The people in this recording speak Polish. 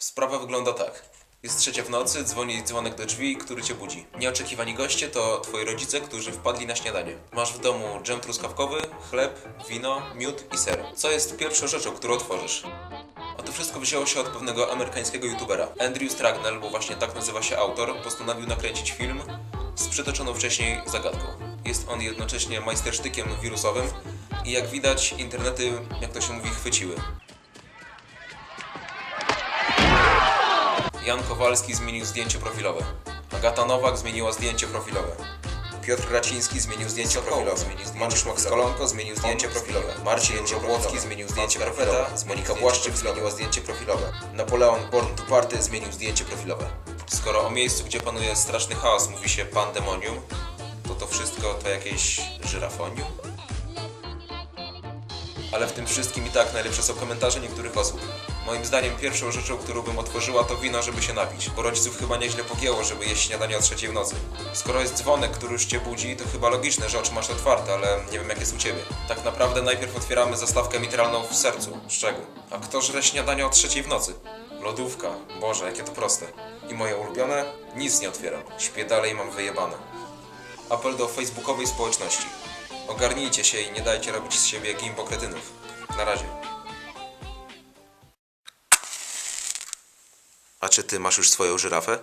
Sprawa wygląda tak. Jest trzecia w nocy, dzwoni dzwonek do drzwi, który cię budzi. Nieoczekiwani goście to twoi rodzice, którzy wpadli na śniadanie. Masz w domu dżem truskawkowy, chleb, wino, miód i ser. Co jest pierwszą rzeczą, którą otworzysz? A to wszystko wzięło się od pewnego amerykańskiego youtubera. Andrew Stragnell, bo właśnie tak nazywa się autor, postanowił nakręcić film z przytoczoną wcześniej zagadką. Jest on jednocześnie majstersztykiem wirusowym i jak widać internety, jak to się mówi, chwyciły. Jan Kowalski zmienił zdjęcie profilowe. Agata Nowak zmieniła zdjęcie profilowe. Piotr Raciński zmienił zdjęcie profilowe. Mariusz Makskolonko zmienił zdjęcie profilowe. Marcin Ciepłocki zmienił zdjęcie profilowe. Monika Błaszczyk zmieniła zdjęcie profilowe. Napoleon Born to Party zmienił zdjęcie profilowe. Skoro o miejscu, gdzie panuje straszny chaos mówi się pandemonium, to to wszystko to jakieś żyrafonium? Ale w tym wszystkim i tak najlepsze są komentarze niektórych osób. Moim zdaniem pierwszą rzeczą, którą bym otworzyła to wino, żeby się napić, bo rodziców chyba nieźle pogięło, żeby jeść śniadanie o trzeciej w nocy. Skoro jest dzwonek, który już cię budzi, to chyba logiczne, że oczy masz otwarte, ale nie wiem jak jest u ciebie. Tak naprawdę najpierw otwieramy zastawkę mitralną w sercu. Z czego? A kto żre śniadanie o trzeciej w nocy? Lodówka. Boże, jakie to proste. I moje ulubione? Nic nie otwieram. Śpię dalej i mam wyjebane. Apel do facebookowej społeczności. Ogarnijcie się i nie dajcie robić z siebie gimbo kretynów. Na razie. A czy ty masz już swoją żyrafę?